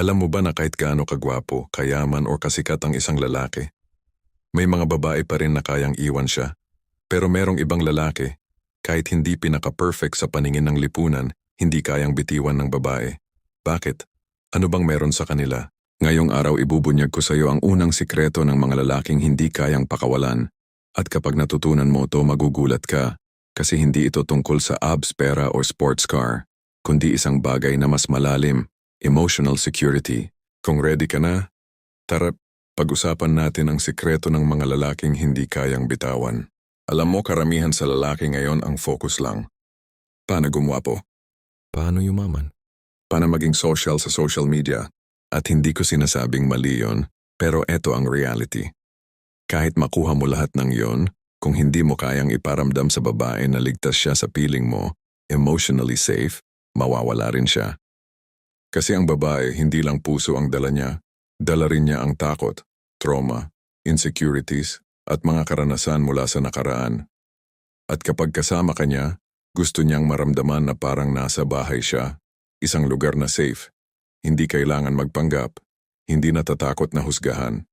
Alam mo ba na kahit gaano kagwapo, kayaman o kasikat ang isang lalaki, may mga babae pa rin na kayang iwan siya. Pero merong ibang lalaki, kahit hindi pinaka-perfect sa paningin ng lipunan, hindi kayang bitiwan ng babae. Bakit? Ano bang meron sa kanila? Ngayong araw ibubunyag ko sa iyo ang unang sikreto ng mga lalaking hindi kayang pakawalan. At kapag natutunan mo ito, magugulat ka. Kasi hindi ito tungkol sa abs, pera o sports car, kundi isang bagay na mas malalim, emotional security. Kung ready ka na, tara, pag-usapan natin ang sikreto ng mga lalaking hindi kayang bitawan. Alam mo, karamihan sa lalaki ngayon ang focus lang. Paano gumwapo? Paano yumaman? Paano maging social sa social media? At hindi ko sinasabing mali yon, pero eto ang reality. Kahit makuha mo lahat ng yon, kung hindi mo kayang iparamdam sa babae na ligtas siya sa piling mo, emotionally safe, mawawala rin siya. Kasi ang babae, hindi lang puso ang dala niya, dala rin niya ang takot, trauma, insecurities, at mga karanasan mula sa nakaraan. At kapag kasama ka niya, gusto niyang maramdaman na parang nasa bahay siya, isang lugar na safe, hindi kailangan magpanggap, hindi natatakot na husgahan.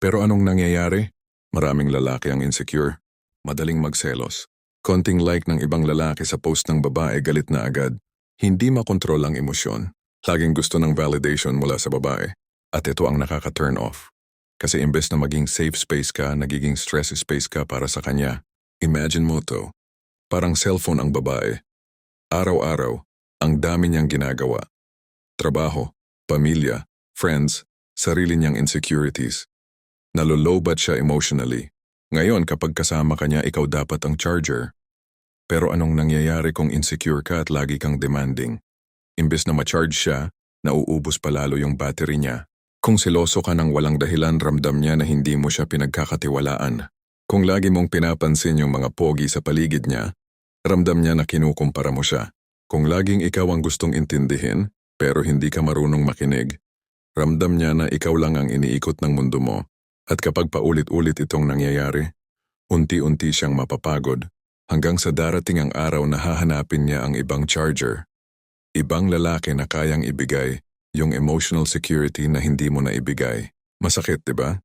Pero anong nangyayari? Maraming lalaki ang insecure, madaling magselos. Konting like ng ibang lalaki sa post ng babae galit na agad. Hindi makontrol ang emosyon. Laging gusto ng validation mula sa babae. At ito ang nakaka-turn off. Kasi imbes na maging safe space ka, nagiging stress space ka para sa kanya. Imagine mo to. Parang cellphone ang babae. Araw-araw, ang dami niyang ginagawa. Trabaho, pamilya, friends, sarili niyang insecurities. Nalolobat siya emotionally. Ngayon kapag kasama ka niya, ikaw dapat ang charger. Pero anong nangyayari kung insecure ka at lagi kang demanding? Imbes na ma-charge siya, nauubos pa lalo yung battery niya. Kung seloso ka ng walang dahilan, ramdam niya na hindi mo siya pinagkakatiwalaan. Kung lagi mong pinapansin yung mga pogi sa paligid niya, ramdam niya na kinukumpara mo siya. Kung laging ikaw ang gustong intindihin, pero hindi ka marunong makinig, ramdam niya na ikaw lang ang iniikot ng mundo mo. At kapag paulit-ulit itong nangyayari, unti-unti siyang mapapagod hanggang sa darating ang araw na hahanapin niya ang ibang charger. Ibang lalaki na kayang ibigay yung emotional security na hindi mo na ibigay. Masakit, di ba?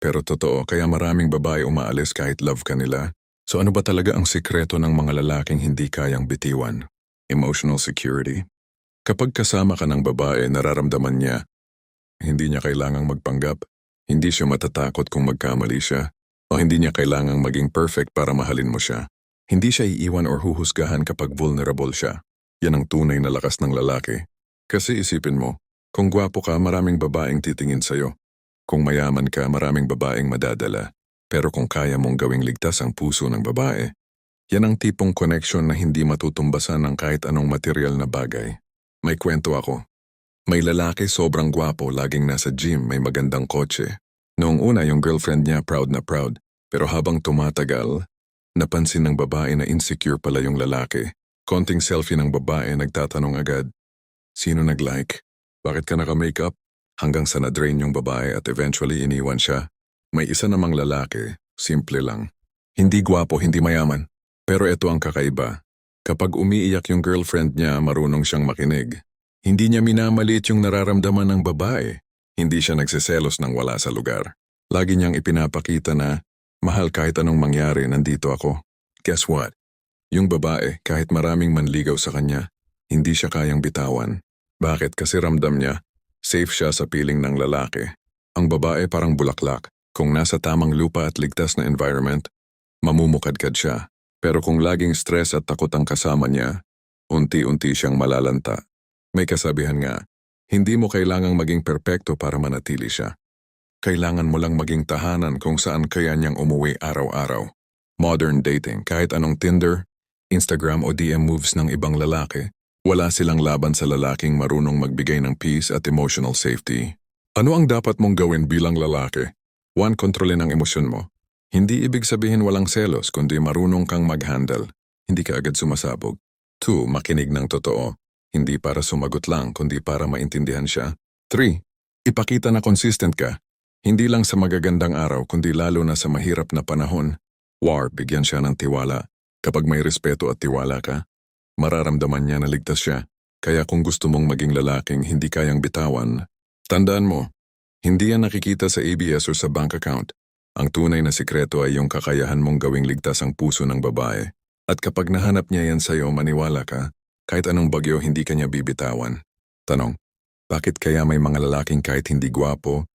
Pero totoo, kaya maraming babae umaalis kahit love ka nila. So ano ba talaga ang sikreto ng mga lalaking hindi kayang bitiwan? Emotional security. Kapag kasama ka ng babae, nararamdaman niya, hindi niya kailangang magpanggap, hindi siya matatakot kung magkamali siya, o hindi niya kailangang maging perfect para mahalin mo siya. Hindi siya iiwan or huhusgahan kapag vulnerable siya. Yan ang tunay na lakas ng lalaki. Kasi isipin mo, kung gwapo ka, maraming babaeng titingin sa'yo. Kung mayaman ka, maraming babaeng madadala. Pero kung kaya mong gawing ligtas ang puso ng babae, yan ang tipong connection na hindi matutumbasan ng kahit anong material na bagay. May kwento ako. May lalaki sobrang gwapo, laging nasa gym, may magandang kotse. Noong una yung girlfriend niya proud na proud, pero habang tumatagal, napansin ng babae na insecure pala yung lalaki. Konting selfie ng babae nagtatanong agad, Sino nag-like? Bakit ka naka-makeup? Hanggang sa na-drain yung babae at eventually iniwan siya. May isa namang lalaki, simple lang. Hindi gwapo, hindi mayaman. Pero ito ang kakaiba. Kapag umiiyak yung girlfriend niya, marunong siyang makinig. Hindi niya minamaliit yung nararamdaman ng babae. Hindi siya nagsiselos ng wala sa lugar. Lagi niyang ipinapakita na, mahal kahit anong mangyari, nandito ako. Guess what? Yung babae, kahit maraming manligaw sa kanya, hindi siya kayang bitawan. Bakit? Kasi ramdam niya, safe siya sa piling ng lalaki. Ang babae parang bulaklak. Kung nasa tamang lupa at ligtas na environment, mamumukadkad siya. Pero kung laging stress at takot ang kasama niya, unti-unti siyang malalanta. May kasabihan nga, hindi mo kailangang maging perpekto para manatili siya. Kailangan mo lang maging tahanan kung saan kaya niyang umuwi araw-araw. Modern dating, kahit anong Tinder, Instagram o DM moves ng ibang lalaki, wala silang laban sa lalaking marunong magbigay ng peace at emotional safety. Ano ang dapat mong gawin bilang lalaki? One, kontrolin ang emosyon mo. Hindi ibig sabihin walang selos, kundi marunong kang mag-handle. Hindi ka agad sumasabog. Two, makinig ng totoo. Hindi para sumagot lang, kundi para maintindihan siya. Three, ipakita na consistent ka. Hindi lang sa magagandang araw, kundi lalo na sa mahirap na panahon. War, bigyan siya ng tiwala. Kapag may respeto at tiwala ka, mararamdaman niya na ligtas siya. Kaya kung gusto mong maging lalaking hindi kayang bitawan, tandaan mo, hindi yan nakikita sa ABS o sa bank account. Ang tunay na sikreto ay yung kakayahan mong gawing ligtas ang puso ng babae. At kapag nahanap niya yan sa'yo, maniwala ka, kahit anong bagyo hindi kanya bibitawan. Tanong, bakit kaya may mga lalaking kahit hindi gwapo,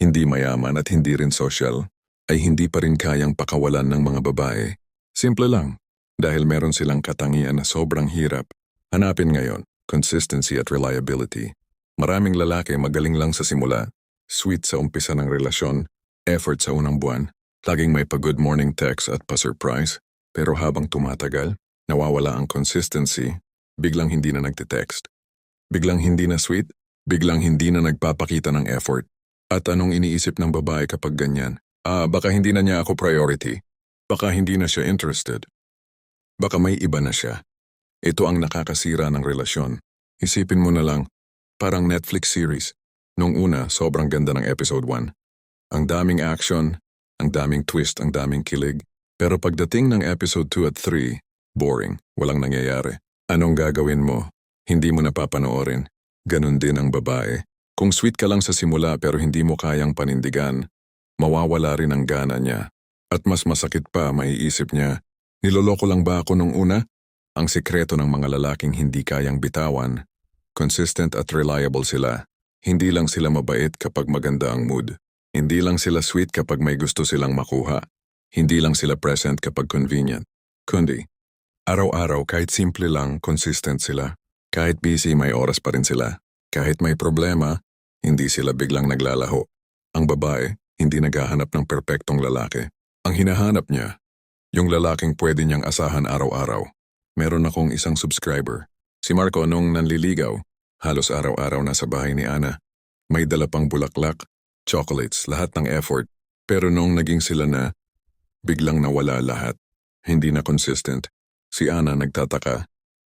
hindi mayaman at hindi rin social, ay hindi pa rin kayang pakawalan ng mga babae? Simple lang, dahil meron silang katangian na sobrang hirap. Hanapin ngayon, consistency at reliability. Maraming lalaki magaling lang sa simula, sweet sa umpisa ng relasyon, effort sa unang buwan, laging may pa-good morning text at pa-surprise, pero habang tumatagal, nawawala ang consistency, biglang hindi na nagte-text. Biglang hindi na sweet, biglang hindi na nagpapakita ng effort. At anong iniisip ng babae kapag ganyan? Ah, baka hindi na niya ako priority. Baka hindi na siya interested. Baka may iba na siya. Ito ang nakakasira ng relasyon. Isipin mo na lang, parang Netflix series. Nung una, sobrang ganda ng episode 1. Ang daming action, ang daming twist, ang daming kilig. Pero pagdating ng episode 2 at 3, boring, walang nangyayari. Anong gagawin mo? Hindi mo napapanoorin. Ganon din ang babae. Kung sweet ka lang sa simula pero hindi mo kayang panindigan, mawawala rin ang gana niya. At mas masakit pa, maiisip niya, niloloko lang ba ako nung una? Ang sikreto ng mga lalaking hindi kayang bitawan, consistent at reliable sila. Hindi lang sila mabait kapag maganda ang mood. Hindi lang sila sweet kapag may gusto silang makuha. Hindi lang sila present kapag convenient. Kundi, araw-araw kahit simple lang, consistent sila. Kahit busy, may oras pa rin sila. Kahit may problema, hindi sila biglang naglalaho. Ang babae, hindi naghahanap ng perpektong lalaki. Ang hinahanap niya, yung lalaking pwede niyang asahan araw-araw. Meron akong isang subscriber. Si Marco nung nanliligaw, halos araw-araw nasa bahay ni Ana. May dala pang bulaklak, chocolates, lahat ng effort. Pero nung naging sila na, biglang nawala lahat. Hindi na consistent. Si Ana nagtataka.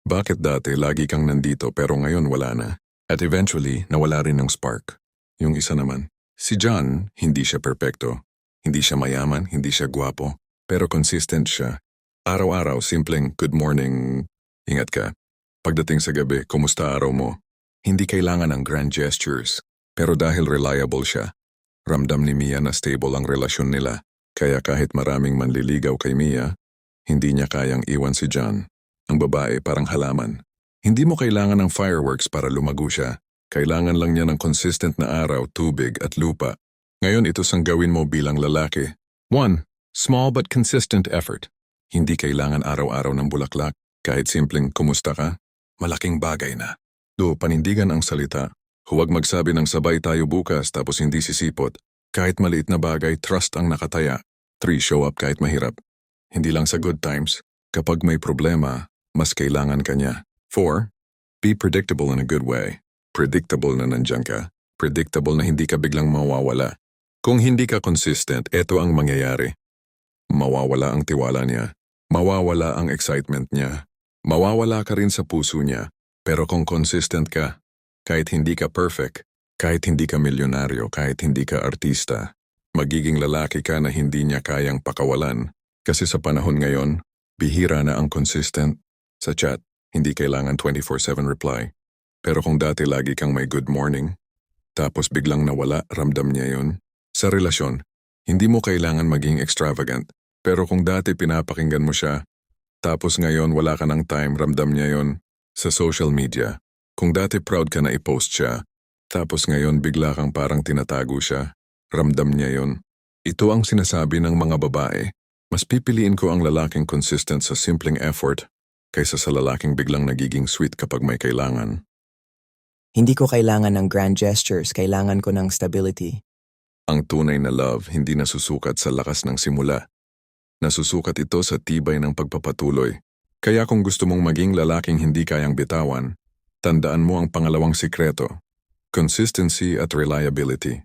Bakit dati lagi kang nandito pero ngayon wala na? At eventually, nawala rin ng spark. Yung isa naman, si John, hindi siya perpekto. Hindi siya mayaman, hindi siya gwapo, pero consistent siya. Araw-araw, simpleng good morning, ingat ka. Pagdating sa gabi, kumusta araw mo? Hindi kailangan ng grand gestures, pero dahil reliable siya, ramdam ni Mia na stable ang relasyon nila. Kaya kahit maraming manliligaw kay Mia, hindi niya kayang iwan si John. Ang babae parang halaman. Hindi mo kailangan ng fireworks para lumago siya. Kailangan lang niya ng consistent na araw, tubig at lupa. Ngayon ito sang gawin mo bilang lalaki. 1. Small but consistent effort. Hindi kailangan araw-araw ng bulaklak. Kahit simpleng kumusta ka, malaking bagay na. Do, panindigan ang salita. Huwag magsabi ng sabay tayo bukas tapos hindi sisipot. Kahit maliit na bagay, trust ang nakataya. 3. Show up kahit mahirap. Hindi lang sa good times. Kapag may problema, mas kailangan ka niya. 4. Be predictable in a good way. Predictable na nandyan ka. Predictable na hindi ka biglang mawawala. Kung hindi ka consistent, eto ang mangyayari. Mawawala ang tiwala niya. Mawawala ang excitement niya. Mawawala ka rin sa puso niya. Pero kung consistent ka, kahit hindi ka perfect, kahit hindi ka milyonaryo, kahit hindi ka artista, magiging lalaki ka na hindi niya kayang pakawalan. Kasi sa panahon ngayon, bihira na ang consistent. Sa chat, hindi kailangan 24-7 reply. Pero kung dati lagi kang may good morning, tapos biglang nawala, ramdam niya yun. Sa relasyon, hindi mo kailangan maging extravagant. Pero kung dati pinapakinggan mo siya, tapos ngayon wala ka ng time, ramdam niya yon Sa social media, kung dati proud ka na i-post siya, tapos ngayon bigla kang parang tinatago siya, ramdam niya yon Ito ang sinasabi ng mga babae. Mas pipiliin ko ang lalaking consistent sa simpleng effort kaysa sa lalaking biglang nagiging sweet kapag may kailangan. Hindi ko kailangan ng grand gestures, kailangan ko ng stability. Ang tunay na love hindi nasusukat sa lakas ng simula. Nasusukat ito sa tibay ng pagpapatuloy. Kaya kung gusto mong maging lalaking hindi kayang bitawan, tandaan mo ang pangalawang sikreto. Consistency at reliability.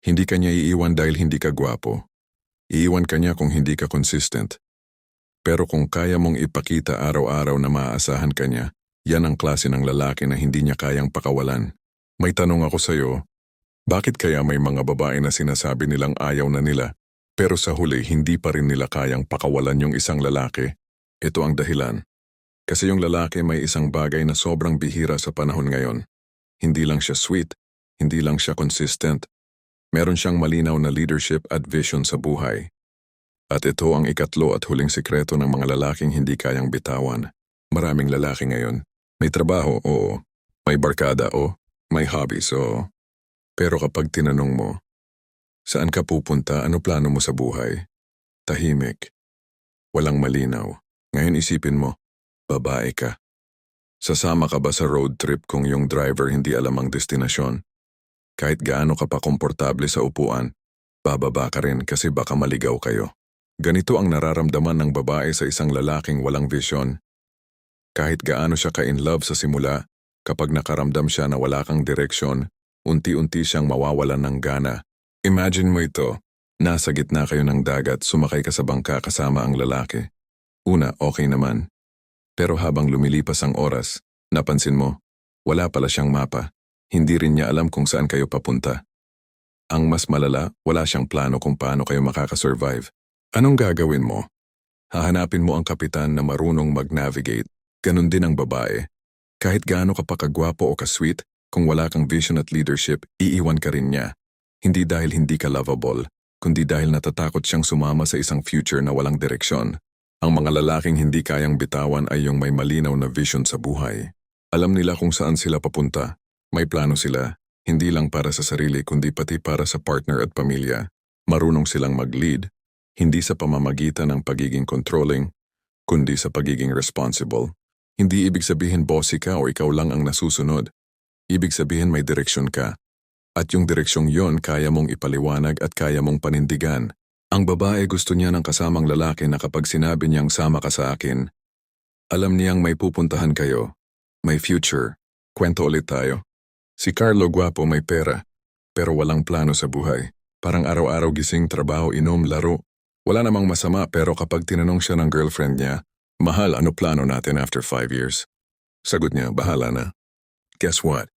Hindi ka niya iiwan dahil hindi ka gwapo. Iiwan ka niya kung hindi ka consistent. Pero kung kaya mong ipakita araw-araw na maaasahan ka niya, yan ang klase ng lalaki na hindi niya kayang pakawalan. May tanong ako sa'yo, bakit kaya may mga babae na sinasabi nilang ayaw na nila, pero sa huli hindi pa rin nila kayang pakawalan yung isang lalaki? Ito ang dahilan. Kasi yung lalaki may isang bagay na sobrang bihira sa panahon ngayon. Hindi lang siya sweet, hindi lang siya consistent. Meron siyang malinaw na leadership at vision sa buhay. At ito ang ikatlo at huling sikreto ng mga lalaking hindi kayang bitawan. Maraming lalaki ngayon. May trabaho, oo. May barkada, oo. May hobbies, oo. Pero kapag tinanong mo, saan ka pupunta, ano plano mo sa buhay? Tahimik. Walang malinaw. Ngayon isipin mo, babae ka. Sasama ka ba sa road trip kung yung driver hindi alam ang destinasyon? Kahit gaano ka pa komportable sa upuan, bababa ka rin kasi baka maligaw kayo. Ganito ang nararamdaman ng babae sa isang lalaking walang vision. Kahit gaano siya ka-in love sa simula, kapag nakaramdam siya na wala kang direksyon, unti-unti siyang mawawalan ng gana. Imagine mo ito, nasa gitna kayo ng dagat, sumakay ka sa bangka kasama ang lalaki. Una, okay naman. Pero habang lumilipas ang oras, napansin mo, wala pala siyang mapa. Hindi rin niya alam kung saan kayo papunta. Ang mas malala, wala siyang plano kung paano kayo makakasurvive. Anong gagawin mo? Hahanapin mo ang kapitan na marunong mag-navigate. Ganon din ang babae. Kahit gaano ka pa kagwapo o ka-sweet, kung wala kang vision at leadership, iiwan ka rin niya. Hindi dahil hindi ka lovable, kundi dahil natatakot siyang sumama sa isang future na walang direksyon. Ang mga lalaking hindi kayang bitawan ay yung may malinaw na vision sa buhay. Alam nila kung saan sila papunta. May plano sila, hindi lang para sa sarili kundi pati para sa partner at pamilya. Marunong silang mag-lead, hindi sa pamamagitan ng pagiging controlling, kundi sa pagiging responsible. Hindi ibig sabihin bossy ka o ikaw lang ang nasusunod. Ibig sabihin may direksyon ka. At yung direksyong yon kaya mong ipaliwanag at kaya mong panindigan. Ang babae gusto niya ng kasamang lalaki na kapag sinabi niyang sama ka sa akin, alam niyang may pupuntahan kayo, may future, kwento ulit tayo. Si Carlo Guapo may pera, pero walang plano sa buhay. Parang araw-araw gising, trabaho, inom, laro. Wala namang masama pero kapag tinanong siya ng girlfriend niya, Mahal, ano plano natin after five years? Sagot niya, bahala na. Guess what?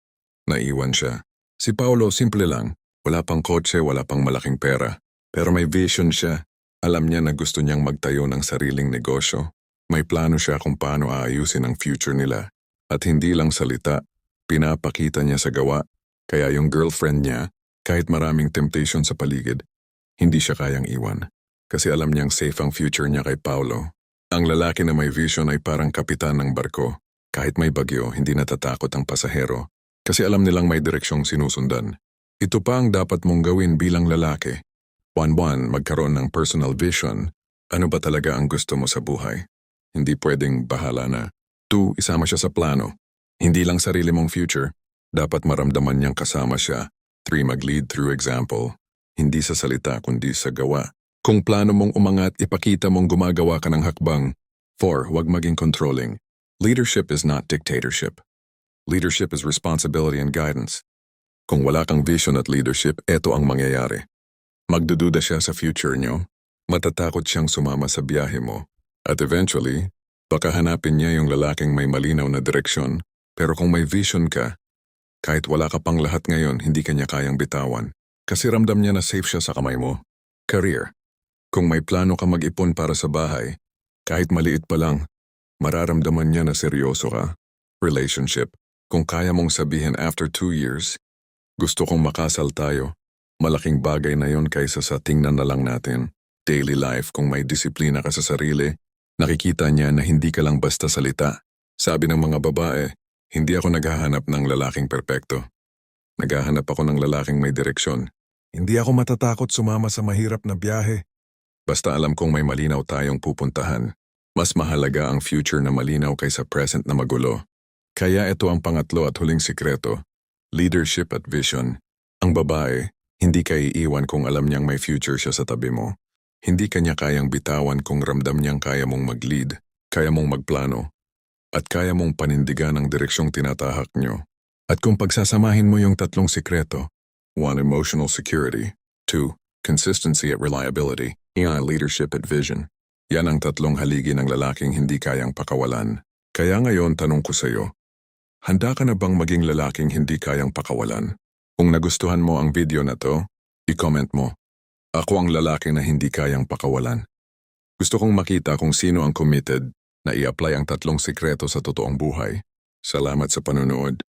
Naiwan siya. Si Paolo, simple lang. Wala pang kotse, wala pang malaking pera. Pero may vision siya. Alam niya na gusto niyang magtayo ng sariling negosyo. May plano siya kung paano aayusin ang future nila. At hindi lang salita, pinapakita niya sa gawa. Kaya yung girlfriend niya, kahit maraming temptation sa paligid, hindi siya kayang iwan. Kasi alam niyang safe ang future niya kay Paolo. Ang lalaki na may vision ay parang kapitan ng barko. Kahit may bagyo, hindi natatakot ang pasahero. Kasi alam nilang may direksyong sinusundan. Ito pa ang dapat mong gawin bilang lalaki. One-one, magkaroon ng personal vision. Ano ba talaga ang gusto mo sa buhay? Hindi pwedeng bahala na. Two, isama siya sa plano. Hindi lang sarili mong future. Dapat maramdaman niyang kasama siya. Three, mag-lead through example. Hindi sa salita kundi sa gawa. Kung plano mong umangat, ipakita mong gumagawa ka ng hakbang. 4. Huwag maging controlling. Leadership is not dictatorship. Leadership is responsibility and guidance. Kung wala kang vision at leadership, eto ang mangyayari. Magdududa siya sa future niyo, matatakot siyang sumama sa biyahe mo, at eventually, baka hanapin niya yung lalaking may malinaw na direksyon, pero kung may vision ka, kahit wala ka pang lahat ngayon, hindi kanya kayang bitawan. Kasi ramdam niya na safe siya sa kamay mo. Career. Kung may plano ka mag-ipon para sa bahay, kahit maliit pa lang, mararamdaman niya na seryoso ka. Relationship. Kung kaya mong sabihin after two years, gusto kong makasal tayo, malaking bagay na yon kaysa sa tingnan na lang natin. Daily life, kung may disiplina ka sa sarili, nakikita niya na hindi ka lang basta salita. Sabi ng mga babae, hindi ako naghahanap ng lalaking perpekto. Naghahanap ako ng lalaking may direksyon. Hindi ako matatakot sumama sa mahirap na biyahe. Basta alam kong may malinaw tayong pupuntahan. Mas mahalaga ang future na malinaw kaysa present na magulo. Kaya ito ang pangatlo at huling sikreto. Leadership at vision. Ang babae, hindi ka iiwan kung alam niyang may future siya sa tabi mo. Hindi kanya kayang bitawan kung ramdam niyang kaya mong mag-lead, kaya mong magplano, at kaya mong panindigan ang direksyong tinatahak niyo. At kung pagsasamahin mo yung tatlong sikreto, 1. Emotional security 2. Consistency at reliability Iyan, leadership at vision. Yan ang tatlong haligi ng lalaking hindi kayang pakawalan. Kaya ngayon tanong ko sa iyo, handa ka na bang maging lalaking hindi kayang pakawalan? Kung nagustuhan mo ang video na to, i-comment mo. Ako ang lalaki na hindi kayang pakawalan. Gusto kong makita kung sino ang committed, na i-apply ang tatlong sikreto sa totoong buhay. Salamat sa panonood.